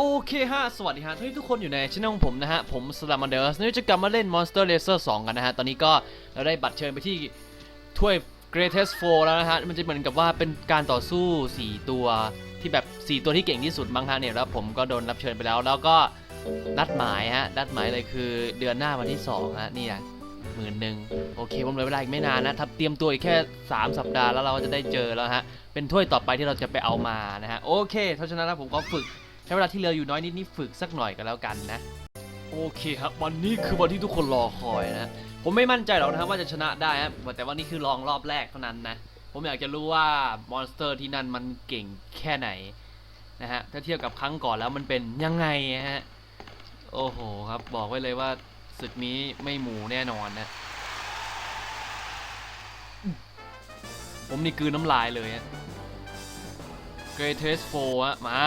โอเคฮะ สวัสดีฮะทุกทุกคนอยู่ในช่องของผมนะฮะ ผมสลามันเดอร์สนี่จะกลับมาเล่น Monster Racer 2 กันนะฮะ ตอนนี้ก็เราได้บัตรเชิญไปที่ถ้วย Greatest 4 แล้วนะฮะ มันจะเหมือนกับว่าเป็นการต่อสู้ 4 ตัวที่แบบ 4 ตัวที่เก่งที่สุดบางฮะเนี่ย แล้วผมก็โดนรับเชิญไปแล้ว แล้วก็นัดหมายฮะ นัดหมายเลยคือเดือนหน้าวันที่2ฮะ นี่นะหมื่นหนึ่งโอเคผมเหลือเวลาอีกไม่นานนะทับเตรียมตัวอีกแค่ 3 สัปดาห์แล้วเราจะได้เจอแล้วฮะ เป็นถ้วยต่อไปที่เราจะไปเอามานะฮะ โอเคเพราะฉะนั้นนะผมก็ฝึก ช้เวลาที่เหลืออยู่น้อยนิดนี่ฝึกสักหน่อยกันแล้วกันนะ โอเคครับวันนี้คือวันที่ทุกคนรอคอยนะ ผมไม่มั่นใจหรอกนะครับว่าจะชนะได้ฮะแต่ว่านี่คือลองรอบแรกเท่านั้นนะ ผมอยากจะรู้ว่ามอนสเตอร์ที่นั่นมันเก่งแค่ไหนนะฮะถ้าเทียบกับครั้งก่อนแล้วมันเป็นยังไงฮะโอ้โหครับบอกไว้เลยว่าศึกนี้ไม่หมูแน่นอนนะ ผมนี่กืนน้ำลายเลยฮะ Greatest 4อะมา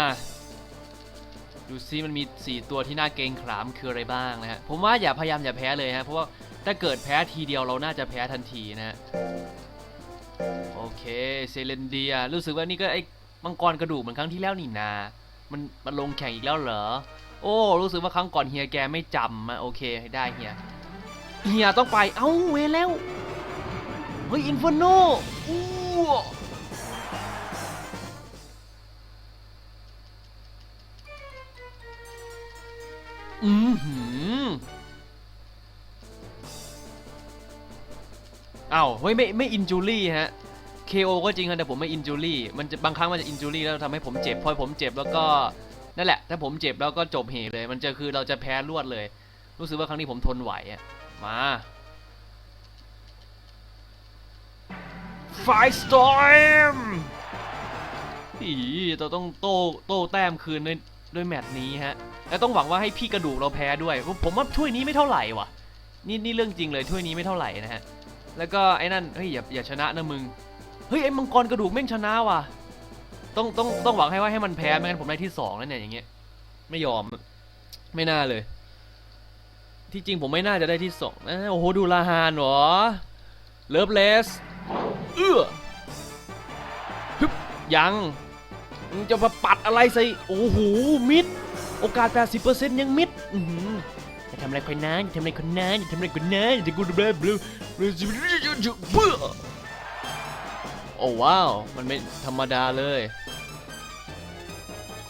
ดูซิมันมี 4 ตัวที่น่าเกรงขามคืออะไรบ้างนะฮะ ผมว่าอย่าพยายามอย่าแพ้เลยฮะ เพราะว่าถ้าเกิดแพ้ทีเดียวเราน่าจะแพ้ทันทีนะฮะ โอเคเซเลนเดีย รู้สึกว่านี่ก็ไอ้มังกรกระดูกเหมือนครั้งที่แล้วนี่นา มันมันลงแข่งอีกแล้วเหรอ โอ้ รู้สึกว่าครั้งก่อนเฮียแกไม่จำอะโอเคได้เฮีย เฮียต้องไป เอ้าเวแล้ว เฮ้ยอินฟโนอู้ อือหืออ้าวเฮ้ยไม่ไม่อินจูรี่ฮะ KO ก็จริงครับแต่ผมไม่อินจูรี่มันจะบางครั้งมันจะอินจูรี่แล้วทำให้ผมเจ็บพอผมเจ็บแล้วก็นั่นแหละ ถ้าผมเจ็บแล้วก็จบเหเลย มันจะคือเราจะแพ้รวดเลย รู้สึกว่าครั้งนี้ผมทนไหวอะมาไฟสตอร์มอีเราต้องโต้โต้แต้มคืนด้วย ด้วยแมตช์นี้ฮะ แล้วต้องหวังว่าให้พี่กระดูกเราแพ้ด้วยผมผมว่าถ้วยนี้ไม่เท่าไหร่วะนี่นี่เรื่องจริงเลยถ้วยนี้ไม่เท่าไหร่นะฮะ แล้วก็ไอ้นั่นเฮ้ยอย่าอย่าชนะนะมึง เฮ้ยไอ้มังกรกระดูกแม่งชนะว่ะ ต้องต้องต้องหวังให้ว่าให้มันแพ้ไม่งั้นผมได้ที่สองแล้วเนี่ยอย่างเงี้ย ไม่ยอม ไม่น่าเลย ที่จริงผมไม่น่าจะได้ที่สองนะโอ้โหดูลาฮานเหรอ เลิฟเลส เอื้อฮึบยัง มึงจะมาปัดอะไรใส่โอ้โหมิด โอกาส 80%ยังมิดอือหือย่าทำอะไรคนนั้นอย่าทำอะไรคนนั้นอย่าทำอะไรคนนั้นอย่ากูดูแบบบลบลูเบื่อโอ้ว้าว มันไม่ธรรมดาเลย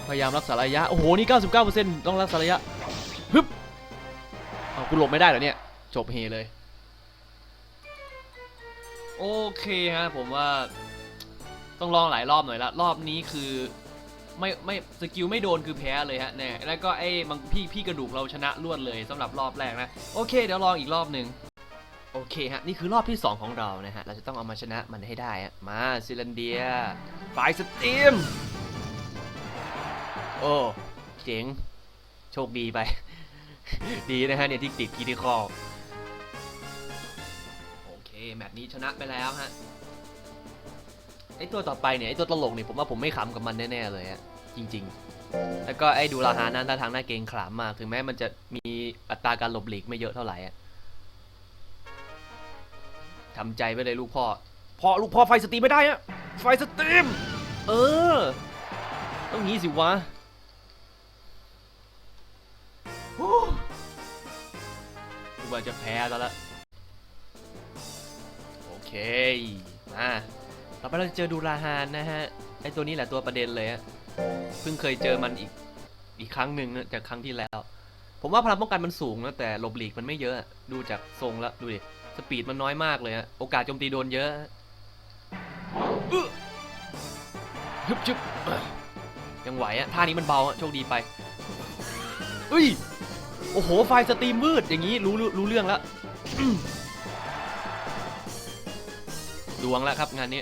พยายามรักษาระยะ โอ้โห นี่ 99%ต้องรักษาระยะฮึบเอากูหลบไม่ได้เหรอเนี่ย จบเฮเลย โอเคฮะผมว่า ต้องลองหลายรอบหน่อยละรอบนี้คือไม่ไม่สกิลไม่โดนคือแพ้เลยฮะเนี่ยแล้วก็ไอ้บางพี่พี่กระดูกเราชนะรวดเลยสำหรับรอบแรกนะโอเคเดี๋ยวลองอีกรอบหนึ่งโอเคฮะนี่คือรอบที่ 2 ของเรานะฮะเราจะต้องเอามาชนะมันให้ได้ฮะมาซิลันเดียไฟสตีมโอ้เจ๋งโชคดีไป ดีนะฮะเนี่ยที่ติดคีที่คอโอเคแมตช์นี้ชนะไปแล้วฮะ ไอตัวต่อไปเนี่ยไอตัวตลกเนี่ยผมว่าผมไม่ขำกับมันแน่ๆเลยฮะจริง ๆ แล้วก็ไอดูราหานั้นท่าทางหน้าเกรงขามมากถึงแม้มันจะมีอัตราการหลบหลีกไม่เยอะเท่าไหร่อะทำใจไปเลยลูกพ่อพ่อลูกพ่อไฟสตรีมไม่ได้อะไฟสตรีม เออต้องงี้สิวะโอ้ดูว่าจะแพ้แล้วละโอเคมา ต่อไปเราจะเจอดูราฮานนะฮะ ไอตัวนี้แหละตัวประเด็นเลยฮะ เพิ่งเคยเจอมันอีกอีกครั้งหนึ่งนะจากครั้งที่แล้ว ผมว่าพลังป้องกันมันสูงนะแต่หลบหลีกมันไม่เยอะ ดูจากทรงแล้วดูดิ สปีดมันน้อยมากเลยฮะ โอกาสโจมตีโดนเยอะอึ๊ะฮึบชึบยังไหวอะท่านี้มันเบาอะโชคดีไปเอ้ย โอ้โห ไฟสตรีมมืดอย่างนี้รู้รู้เรื่องแล้วดวงแล้วครับงานนี้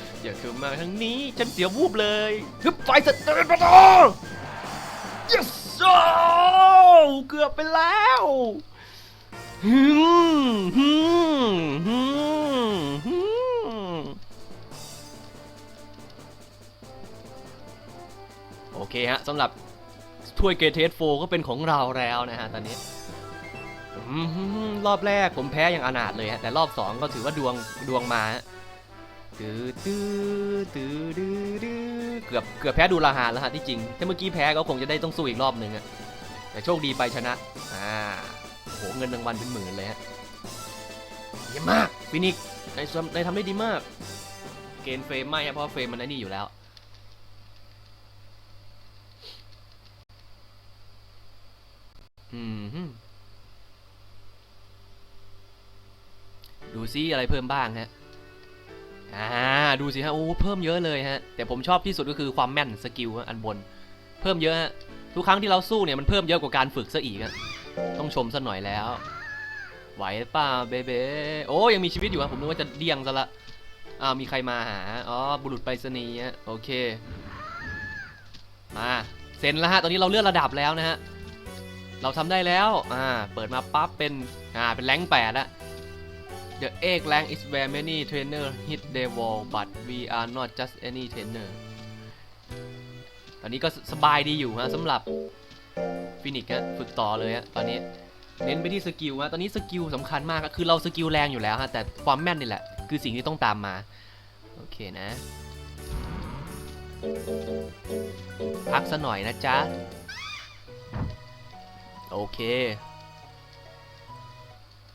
อย่าเข้ามาทางนี้ ฉันเสียวูบเลยฮึบไฟสเตอร์ประตู yes โอ้เกือบไปแล้วฮึมฮึมฮึมฮึมโอเคฮะสำหรับถ้วยเกเทสโฟก็เป็นของเราแล้วนะฮะตอนนี้รอบแรกผมแพ้อย่างอนาถเลยฮะแต่รอบสองก็ถือว่าดวงดวงมา ตื้อตื้อตื้อตื้อตื้อเกือบเกือบแพ้ดูลาหารแล้วฮะที่จริง ถ้าเมื่อกี้แพ้ก็คงจะได้ต้องสู้อีกรอบหนึ่งอะแต่โชคดีไปชนะ อ่าโหเงินรางวัลเป็นหมื่นเลยฮะเยี่ยมมากฟินิกในทำในทำได้ดีมาก เกณฑ์เฟรมไม่ฮะเพราะเฟรมมันไอ้นี่อยู่แล้ว อืมดูซิอะไรเพิ่มบ้างฮะ อ่าดูสิฮะโอ้เพิ่มเยอะเลยฮะแต่ผมชอบที่สุดก็คือความแม่นสกิลฮะอันบน เพิ่มเยอะฮะทุกครั้งที่เราสู้เนี่ยมันเพิ่มเยอะกว่าการฝึกซะอีกต้องชมซะหน่อยแล้ว ไหวป่าเบเบโอ้ยังมีชีวิตอยู่ฮะผมนึกว่าจะเดี่ยงซะละอ้าวมีใครมาหาอ๋อบุรุษไปรษณีย์ฮะโอเคมาเซ็นแล้วฮะตอนนี้เราเลื่อนระดับแล้วนะฮะเราทำได้แล้วอ่าเปิดมาปั๊บเป็นอ่าเป็นแรงแปดละ The egg rank is where many trainer hit their wall but we are not just any trainer ตอนนี้ก็สบายดีอยู่ฮะสำหรับฟินิกฮะฝึกต่อเลยฮะตอนนี้เน้นไปที่สกิลฮะตอนนี้สกิลสำคัญมากอะคือเราสกิลแรงอยู่แล้วฮะแต่ความแม่นนี่แหละ คือสิ่งที่ต้องตามมา โอเคนะ พักซะหน่อยนะจ๊ะ โอเค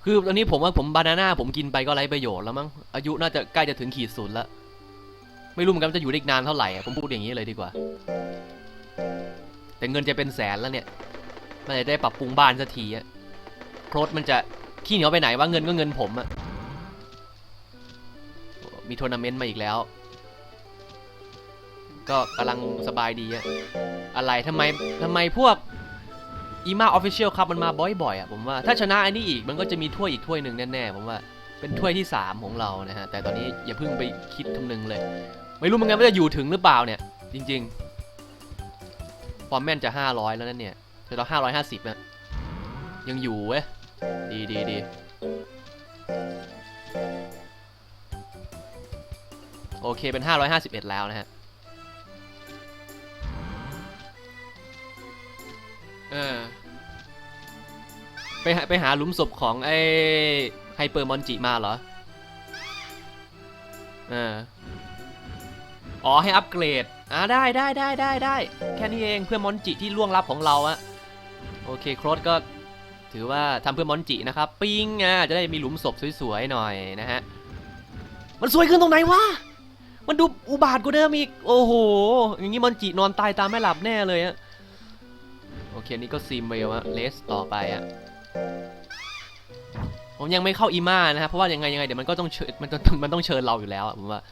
คือตอนนี้ผมว่าผมบานาน่าผมกินไปก็ไร้ประโยชน์แล้วมั้ง อายุน่าจะใกล้จะถึงขีดสุดแล้วไม่รู้เหมือนกันจะอยู่ได้อีกนานเท่าไหร่อะผมพูดอย่างนี้เลยดีกว่า แต่เงินจะเป็นแสนแล้วเนี่ยมันจะได้ปรับปรุงบ้านสักทีอะโครสมันจะขี้เหนียวไปไหนว่าเงินก็เงินผมอะมีทัวร์นาเมนต์มาอีกแล้ว ก็กำลังสบายดีอะอะไรทำไมทำไมพวก อีมาออฟฟิเชียลครับมันมาบ่อยๆอะผมว่าถ้าชนะอันนี้อีกมันก็จะมีถ้วยอีกถ้วยหนึ่งแน่ๆผมว่าเป็นถ้วยที่ 3 ของเรานะฮะแต่ตอนนี้อย่าเพิ่งไปคิดคำนึงเลย ไม่รู้เหมือนกันว่าจะอยู่ถึงหรือเปล่าเนี่ย จริงๆความแม่นจะ 500 แล้วนั่นเนี่ยแต่เรา550นะยังอยู่เว้ยดีดีดีโอเคเป็น 551 แล้วนะฮะ เออ ไปหาไปหาหลุมศพของไอ้ไฮเปอร์มอนจิมาเหรอ เออ อ๋อให้อัปเกรด อ่าได้ได้ได้ได้ได้แค่นี้เองเพื่อมอนจิที่ล่วงลับของเราอะโอเคโครสก็ถือว่าทำเพื่อมอนจินะครับ ปิ้งอะจะได้มีหลุมศพสวยๆหน่อยนะฮะ มันสวยขึ้นตรงไหนวะ มันดูอุบาทกว่าเดิมอีก โอ้โห อย่างนี้มอนจินอนตายตามไม่หลับแน่เลยอะ เคนี่ก็ซีมเวลอะเลสต่อไปอะผมยังไม่เข้าอีมานะครับเพราะว่ายังไงยังไงเดี๋ยวมันก็ต้องเชิญมันต้องมันต้องเชิญเราอยู่แล้วผมว่า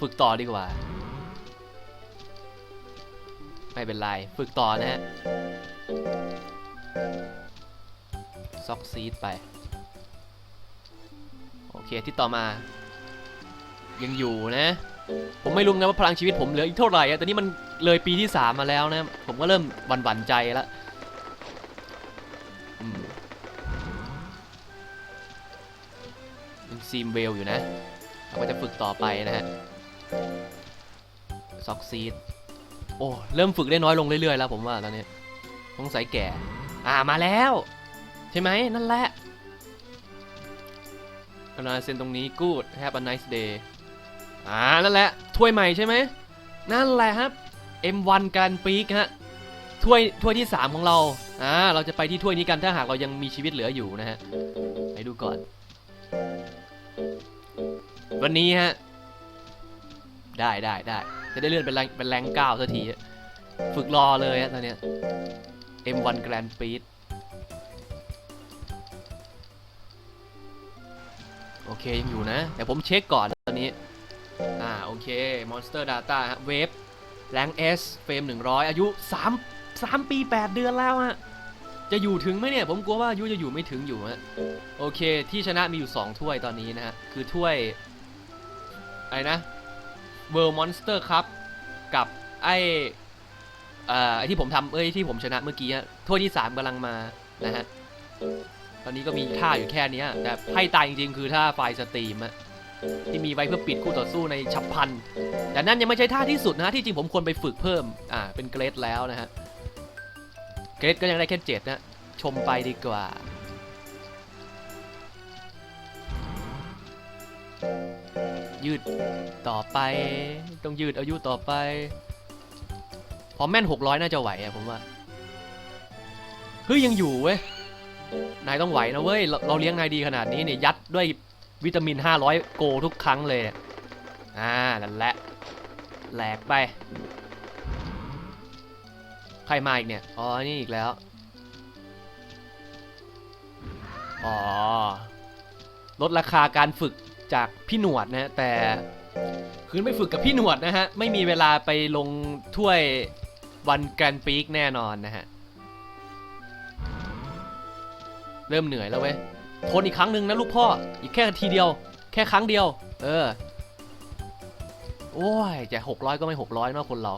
ฝึกต่อดีกว่า ไม่เป็นไร ฝึกต่อนะฮะซ็อกซีดไป โอเคที่ต่อมา ยังอยู่นะ ผมไม่รู้นะว่าพลังชีวิตผมเหลืออีกเท่าไหร่อะแต่นี่มัน เลยปีที่3มาแล้วนะผมก็เริ่มหวั่นหวั่นใจแล้วอืมยังซีมเวลอยู่นะเราก็จะฝึกต่อไปนะฮะซ็อกซีดโอ้เริ่มฝึกได้น้อยลงเรื่อยๆแล้วผมว่าตอนนี้สงสัยแก่ อ่ามาแล้ว ใช่ไหมนั่นแหละกำลังเซ็นตรงนี้ good have a nice day อ่านั่นแหละถ้วยใหม่ใช่ไหมนั่นแหละครับ M1 การปีกฮะถ้วยถ้วยที่ 3 ของเราอ่าเราจะไปที่ถ้วยนี้กันถ้าหากเรายังมีชีวิตเหลืออยู่นะฮะไปดูก่อน วันนี้ฮะได้ได้ได้จะได้เลื่อนเป็นแรงเป็นแรงเก้าสักทีฝึกรอเลยฮะตอนเนี้ย M1 Grand Prix โอเคยังอยู่นะแต่ผมเช็คก่อนตอนนี้ อ่าโอเค Monster Data ฮะเวฟ แรง S เฟรม 100 อายุ 3 3 ปี 8 เดือนแล้วฮะ จะอยู่ถึงไหมเนี่ย ผมกลัวว่าอายุจะอยู่ไม่ถึงอยู่ฮะ โอเค ที่ชนะมีอยู่ 2 ถ้วยตอนนี้นะฮะ คือถ้วย อะไรนะ World Monster Cup กับไอ้อ่อไอ้ที่ผมทำเอ้ยที่ผมชนะเมื่อกี้ถ้วยที่สามกำลังมานะฮะ ตอนนี้ก็มีท่าอยู่แค่นี้แต่ให้ตายจริงๆ คือท่าไฟล์สตรีมอะ ที่มีไว้เพื่อปิดคู่ต่อสู้ในฉับพลัน แต่นั่นยังไม่ใช่ท่าที่สุดนะที่จริงผมควรไปฝึกเพิ่ม อ่า เป็นเกรดแล้วนะฮะ เกรดก็ยังได้แค่เจ็ดนะ ชมไปดีกว่า ยืดต่อไป ต้องยืดอายุต่อไป พอแม่น 600 น่าจะไหวอะผมว่า เฮ้ยยังอยู่เว้ย นายต้องไหวนะเว้ย เรเราเลี้ยงนายดีขนาดนี้เนี่ยยัดด้วย วิตามิน 500 โกทุกครั้งเลยอ่านั่นแหละแหลกไป ใครมาอีกเนี่ย อ๋อ นี่อีกแล้ว อ๋อ ลดราคาการฝึกจากพี่หนวดนะฮะ แต่คือไม่ฝึกกับพี่หนวดนะฮะ ไม่มีเวลาไปลงถ้วยวันแกรนปีกแน่นอนนะฮะ เริ่มเหนื่อยแล้วเว้ย ทนอีกครั้งหนึ่งนะลูกพ่อ อีกแค่ทีเดียว แค่ครั้งเดียว เออ โอ้ยจะหกร้อยก็ไม่หกร้อยเนาะคนเรา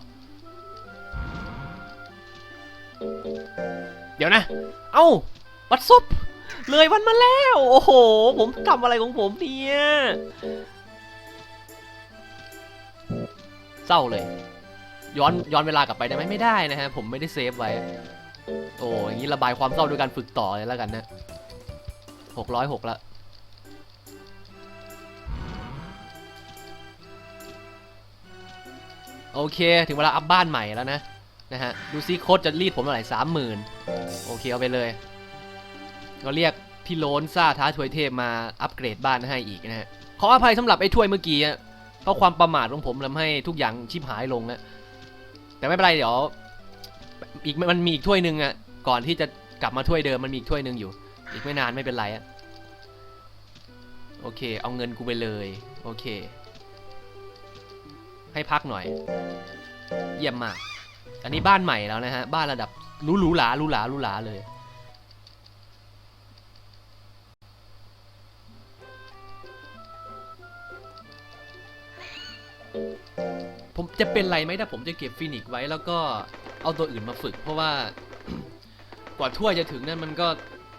เดี๋ยวนะ เอ้า วัดซุป เลยวันมาแล้ว โอ้โห ผมทำอะไรของผมเนี่ยเศร้าเลย ย้อนย้อนเวลากลับไปได้ไหมไม่ได้นะฮะ ผมไม่ได้เซฟไว้ โอ้อย่างนี้ระบายความเศร้าด้วยการฝึกต่อเลยแล้วกันนะ หกร้อยหกละโอเค ถึงเวลาอัพบ้านใหม่แล้วนะ นะฮะ ดูซิโค้ดจะรีดผมเท่าไหร่สามหมื่นโอเค เอาไปเลย ก็เรียกพี่โลนซ่าท้าถวยเทพมาอัปเกรดบ้านให้อีกนะฮะ ขออภัยสำหรับไอ้ถ้วยเมื่อกี้เพราะความประมาทของผมทำให้ทุกอย่างชิบหายลงนะแต่ไม่เป็นไรเดี๋ยวอีกมันมีอีกถ้วยหนึ่งอะก่อนที่จะกลับมาถ้วยเดิมมันมีอีกถ้วยหนึ่งอยู่ อีกไม่นานไม่เป็นไรอะโอเค เอาเงินกูไปเลย โอเค ให้พักหน่อย เยี่ยมมาก อันนี้บ้านใหม่แล้วนะฮะ บ้านระดับหรูหรูหราหรูหราหรูหราเลย ผมจะเป็นไรไหมถ้าผมจะเก็บฟินิกไว้แล้วก็เอาตัวอื่นมาฝึก เพราะว่ากว่าถ้วยจะถึงนั่นมันก็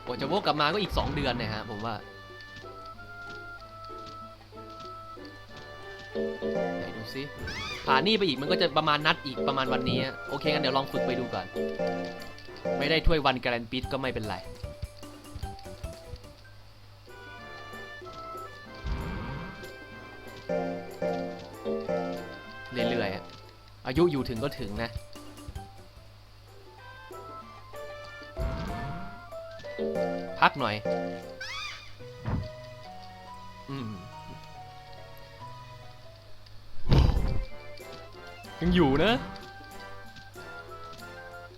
กว่าจะวกกลับมาก็อีก 2 เดือนเนะฮะผมว่าไหนดูซิผ่านนี่ไปอีกมันก็จะประมาณนัดอีกประมาณวันนี้ โอเคงั้นเดี๋ยวลองฝึกไปดูก่อน ไม่ได้ถ้วยวันการันปิดก็ไม่เป็นไรเรื่อยๆอายุอยู่ถึงก็ถึงนะ พักหน่อย อืมยังอยู่นะ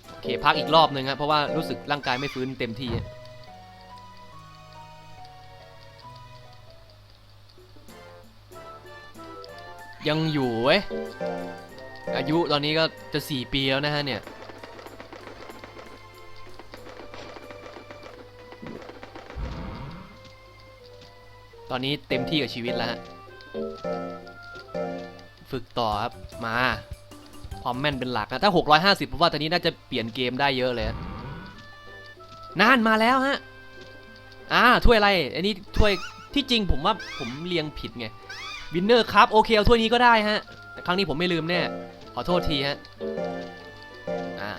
โอเคพักอีกรอบหนึ่งครับเพราะว่ารู้สึกร่างกายไม่ฟื้นเต็มที่ยังอยู่เว้ยอายุตอนนี้ก็จะสี่ปีแล้วนะฮะเนี่ย ตอนนี้เต็มที่กับชีวิตแล้วฮะ ฝึกต่อครับ มา ความแม่นเป็นหลักนะ ถ้า 650ผมว่าตอนนี้น่าจะเปลี่ยนเกมได้เยอะเลยนานมาแล้วฮะ อ่า ถ้วยอะไร อันนี้ถ้วยที่จริงผมว่าผมเรียงผิดไง วินเนอร์ครับโอเคเอาถ้วยนี้ก็ได้ฮะ แต่ครั้งนี้ผมไม่ลืมแน่ ขอโทษทีฮะ อ่า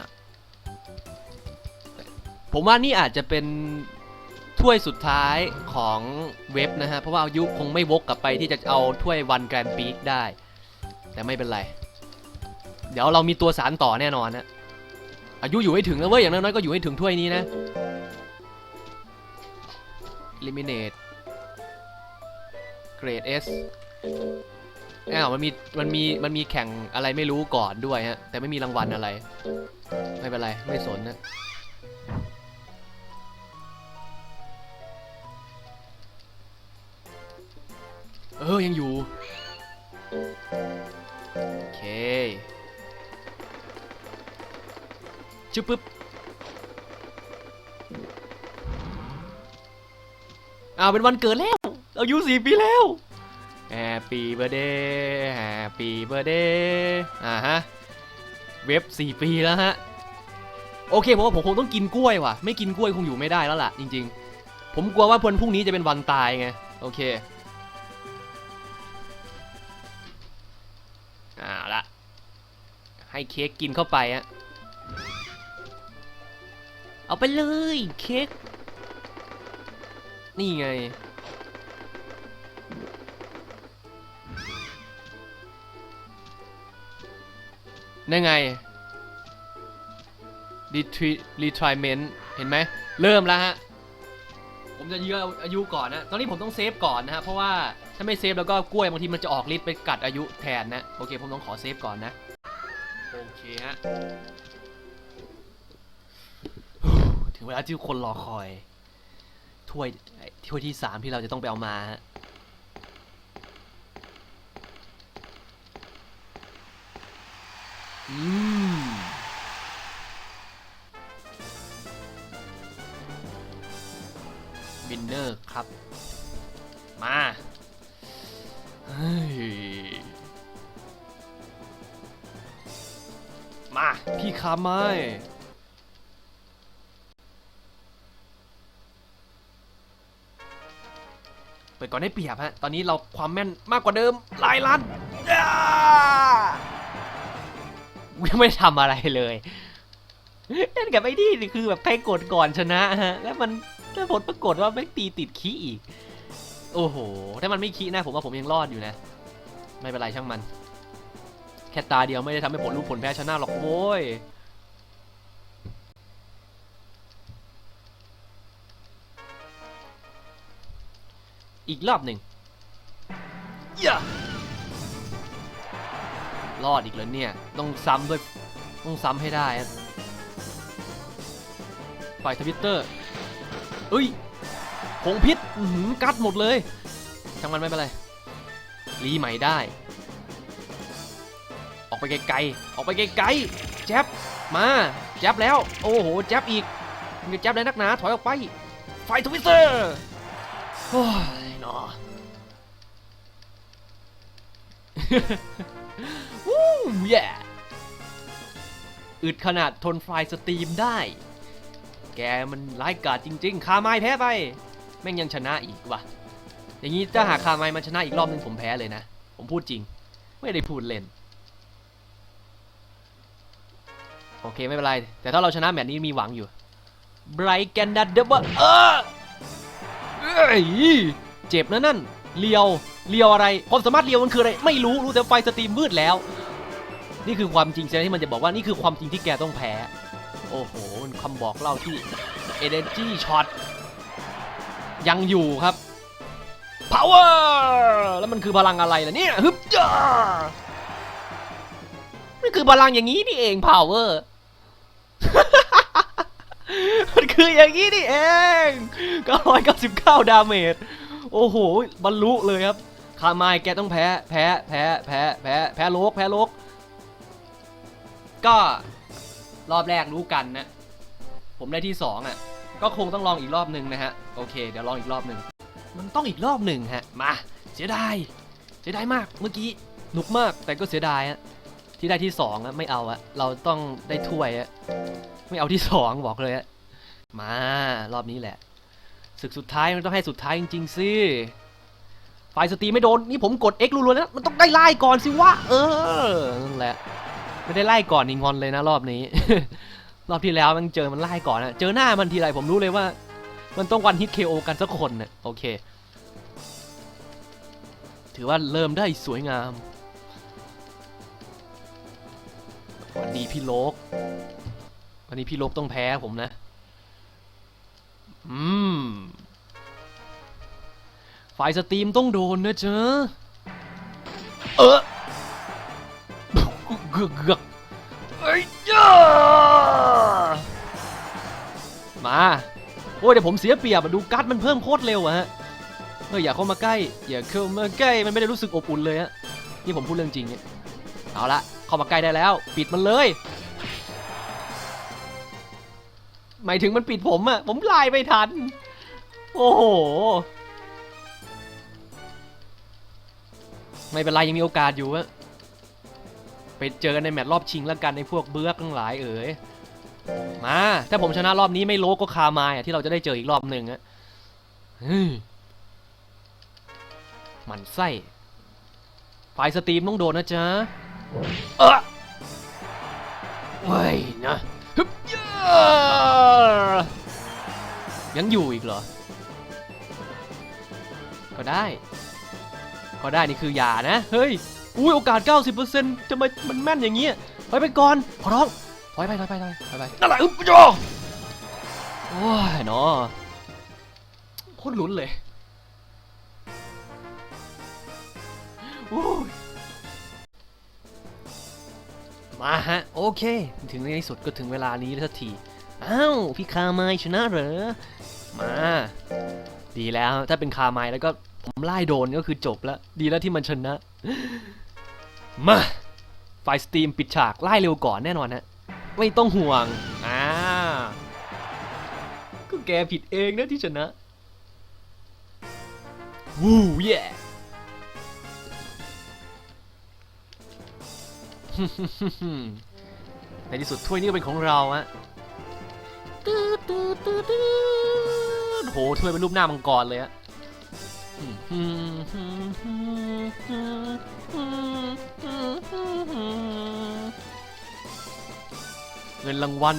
ผมว่านี่อาจจะเป็น ถ้วยสุดท้ายของเว็บนะฮะ เพราะว่าอายุคงไม่วกกลับไปที่จะเอาถ้วยวันแกรนปีกได้ แต่ไม่เป็นไร เดี๋ยวเรามีตัวสารต่อแน่นอนนะอายุอยู่ให้ถึงนะเว้ยอย่างน้อยๆก็อยู่ให้ถึงถ้วยนี้นะ eliminate grade S อ้าวมันมีมันมีมันมีแข่งอะไรไม่รู้ก่อนด้วยฮะ แต่ไม่มีรางวัลอะไร ไม่เป็นไร ไม่สนนะ ออยังอยู่ โอเคจุ๊บปึ๊บอ้าวเป็นวันเกิดแล้ว อายุสี่ปีแล้ว Happy birthday Happy birthday อ่าฮะ เว็บ4ปีแล้วฮะ โอเคผมว่าผมคงต้องกินกล้วยว่ะ ไม่กินกล้วยคงอยู่ไม่ได้แล้วล่ะ จริง ๆ ผมกลัวว่าวันพรุ่งนี้จะเป็นวันตายไง โอเค ให้เค้กกินเข้าไปอะเอาไปเลยเค้กนี่ไง นั่นไง retriment เห็นไหม เริ่มแล้วฮะ ผมจะยื้ออายุก่อนนะ ตอนนี้ผมต้องเซฟก่อนนะฮะ เพราะว่าถ้าไม่เซฟแล้วก็กล้วยบางทีมันจะออกฤทธิ์ไปกัดอายุแทนนะ โอเค ผมต้องขอเซฟก่อนนะ เคฮะ ถึงเวลาที่คนรอคอย ถ้วยถ้วยที่สามที่เราจะต้องไปเอามาฮะ พี่คาไมเปิดก่อนได้เปรียบฮะ ตอนนี้เราความแม่นมากกว่าเดิมหลายล้านยังไม่ทำอะไรเลยเล่นกับไอ้นี่คือแบบใครกดก่อนชนะฮะ แล้วมันแต่ผลปรากฏว่าไม่งตีติดขี้อีก โอ้โห ถ้ามันไม่ขี้นะผมว่าผมยังรอดอยู่นะ ไม่เป็นไรช่างมัน แค่ตาเดียวไม่ได้ทำให้ผลรู้ผลแพ้ชนะหรอกโว้ย อีกรอบหนึ่งย่ารอดอีกแล้วเนี่ย ต้องซ้ำด้วย ต้องซ้ำให้ได้อะฝ่ายทวิตเตอร์เอ้ยผงพิษอื้อหือกัดหมดเลยช่างมันไม่เป็นไร รีใหม่ได้ ออกไปไกลๆ ออกไปไกลๆ แจ๊บมาแจ๊บแล้ว โอ้โห แจ๊บอีกมึงจะแจ๊บเลยนักหนา ถอยออกไป ไฟทวิสเตอร์โอ้ยหนอ วู้แย่อึดขนาดทนไฟสตรีมได้ แกมันร้ายกาจจริง ๆ คาไม้แพ้ไป แม่งยังชนะอีกว่ะ อย่างนี้ถ้าหาคาไม้มันชนะอีกรอบนึงผมแพ้เลยนะ ผมพูดจริง ไม่ได้พูดเล่น โอเคไม่เป็นไร แต่ถ้าเราชนะแมตช์นี้มีหวังอยู่ไบรท์แกนดัตเดบเออเอ้ย เจ็บนะนั่นเลียวเลียวอะไรความสามารถเลียวมันคืออะไรไม่รู้รู้แต่ไฟสตรีมมืดแล้ว นี่คือความจริงใช่ไหมที่มันจะบอกว่านี่คือความจริงที่แกต้องแพ้ โอ้โหมันคำบอกเล่าที่ Energy Shot ยังอยู่ครับ Power แล้วมันคือพลังอะไรล่ะเนี่ยฮึบจ้ามันคือพลังอย่างนี้นี่เอง Power มันคืออย่างนี้นี่เอง999ดาเมจ โอ้โหบรรลุเลยครับคาไมายแกต้องแพ้แพ้แพ้แพ้แพ้แพ้โลกแพ้โลกก็รอบแรกรู้กันนะ ผมได้ที่สองอะ ก็คงต้องลองอีกรอบหนึ่งนะฮะ โอเค เดี๋ยวลองอีกรอบหนึ่ง มันต้องอีกรอบหนึ่งฮะ มา เสียดาย เสียดายมาก เมื่อกี้หนุกมาก แต่ก็เสียดายฮะ ที่ได้ที่สองอะไม่เอาอะเราต้องได้ถ้วยอะไม่เอาที่สองบอกเลยอะมารอบนี้แหละ ศึกสุดท้ายมันต้องให้สุดท้ายจริงๆสิไฟสตรีไม่โดน นี่ผมกด X รัวๆนะมันต้องได้ไล่ก่อนสิวะเออนั่นแหละไม่ได้ไล่ก่อนนี่งอนเลยนะรอบนี้ รอบที่แล้วมันเจอมันไล่ก่อนนะเจอหน้ามันทีไรผมรู้เลยว่า มันต้องวันฮิต KO กันสักคนนะโอเค ถือว่าเริ่มได้สวยงามวันนี้พี่โลก วันนี้พี่โลกต้องแพ้ผมนะ อืมฝ่ายสตรีมต้องโดนนะเจ๊ะเออเกือกเกือกเอ้ยย่ามาโอ้ยเดี๋ยวผมเสียเปรียบอะดูการ์ดมันเพิ่มโคตรเร็วอะฮะเอออย่าเข้ามาใกล้อย่าเข้ามาใกล้มันไม่ได้รู้สึกอบอุ่นเลยฮะนี่ผมพูดเรื่องจริงเนี่ยเอาละเข้ามาใกล้ได้แล้ว ปิดมันเลย หมายถึงมันปิดผมอะผมไลน์ไม่ทัน โอ้โห ไม่เป็นไรยังมีโอกาสอยู่อะไปเจอกันในแมตช์รอบชิงแล้วกันในพวกเบื้อกทั้งหลายเอ๋ย มา ถ้าผมชนะรอบนี้ไม่โลก็คามายอะที่เราจะได้เจออีกรอบหนึ่งอะเฮ้ยหมันไส้ไฟล์สตรีมต้องโดนนะจ๊ะ เออไม่นะ ฮึบย่ายังอยู่อีกเหรอ ก็ได้ ก็ได้นี่คืออย่านะ เฮ้ย อุ้ยโอกาส 90%จะมามันแม่นอย่างเงี้ยไปไปก่อน ขอร้องถอยไปถอยไปถอยไปถอยไปนั่นแหละอึ๊บโยโอ้ยเนาะโคตรลุ้นเลยอุ้ย มาฮะ โอเค ถึงในที่สุดก็ถึงเวลานี้แล้วสักที อ้าว พี่คาไมายชนะเหรอ มา ดีแล้วถ้าเป็นคาไมายแล้วก็ผมไล่โดนก็คือจบแล้ว ดีแล้วที่มันชนะ มาไฟสตรีมปิดฉากไล่เร็วก่อนแน่นอนฮะไม่ต้องห่วง อ่า ก็แกผิดเองนะที่ชนะ วู้เย่ ในที่สุดถ้วยนี้ก็เป็นของเราอะตื้อตื้อตื้อตื้อโอ้โหถ้วยเป็นรูปหน้ามังกรเลยอะเงินรางวัล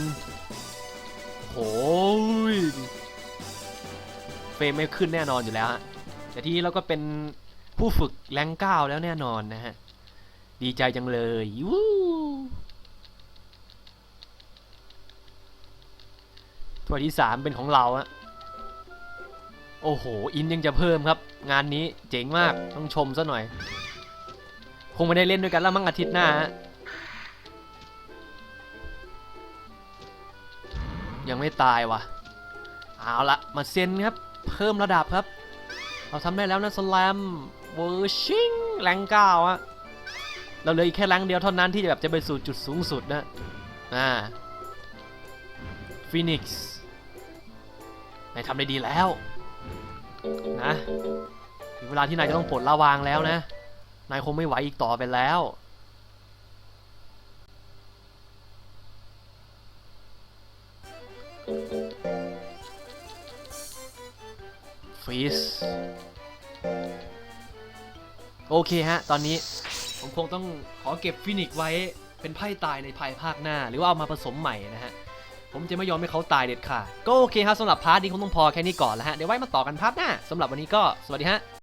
โอ้ยเฟรมไม่ขึ้นแน่นอนอยู่แล้วฮะแต่ทีนี้เราก็เป็นผู้ฝึกแรงเก้าแล้วแน่นอนนะฮะ ดีใจจังเลยวู้ถ้วยที่สามเป็นของเราอะโอ้โห อินยังจะเพิ่มครับ งานนี้เจ๋งมากต้องชมซะหน่อย คงไม่ได้เล่นด้วยกันแล้วมั้งอาทิตย์หน้าฮะยังไม่ตายวะเอาละมาเซนครับ เพิ่มระดับครับ เราทำได้แล้วนะสแลมเวอร์ชิงแรงเก้าอะ เราเหลืออีกแค่แรงเดียวเท่านั้นที่จะแบบจะไปสู่จุดสูงสุดนะอ่าฟีนิกซ์นายทำได้ดีแล้วนะถึงเวลาที่นายจะต้องปลดละวางแล้วนะ นายคงไม่ไหวอีกต่อไปแล้ว ฟีสโอเคฮะ ตอนนี้ ผมคงต้องขอเก็บฟินิกไว้เป็นไพ่ตายในภายภาคหน้า หรือว่าเอามาผสมใหม่นะฮะ ผมจะไม่ยอมให้เขาตายเด็ดขาดก็โอเคครับสำหรับพาร์ทนี้คงต้องพอแค่นี้ก่อนแล้วฮะเดี๋ยวไว้มาต่อกันพาร์ทหน้าสำหรับวันนี้ก็สวัสดีฮะ